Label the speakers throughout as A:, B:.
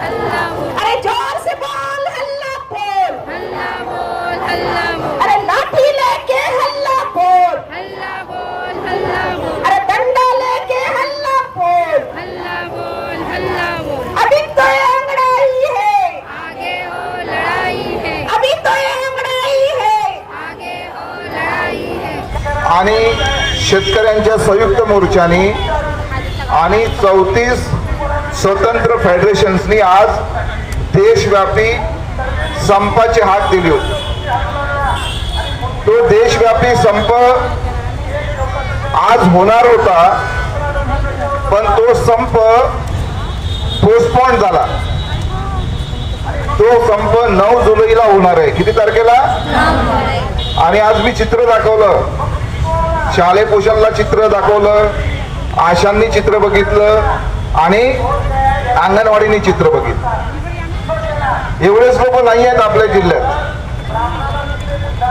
A: अरे ज़ोर से बोल हल्ला बोल। बोल
B: बोल।
A: अरे लाठी लेके बोल। बोल
B: बोल।
A: अरे डंडा लेके बोल। बोल
B: बोल।
A: अभी तो ये अंगड़ाई है।
B: आगे हो लड़ाई है।
A: अभी तो ये अंगड़ाई है। आगे
B: हो लड़ाई है।
C: आणि शेतकऱ्यांच्या संयुक्त मोर्चाने आणि चौतीस स्वतंत्र फेडरेशन्सनी आज देशव्यापी संपाचे हात दिले होते. तो देशव्यापी संप आज होणार होता पण तो संप पोस्टपॉन झाला. तो संप नऊ जुलैला होणार आहे. किती तारखेला? आणि आज मी चित्र दाखवलं. शाळे पोषणला चित्र दाखवलं. आशांनी चित्र बघितलं. आणि अंगणवाडीने चित्र बघितलं. एवढेच लोक नाही आहेत आपल्या जिल्ह्यात.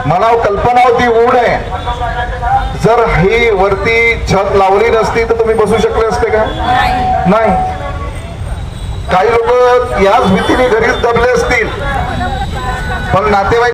C: मला कल्पना होती ऊन आहे. जर ही वरती छत लावली नसती तर तुम्ही बसू शकले असते का? नाही. काही लोक याच भीतीने घरीच दबले असतील. पण नातेवाईक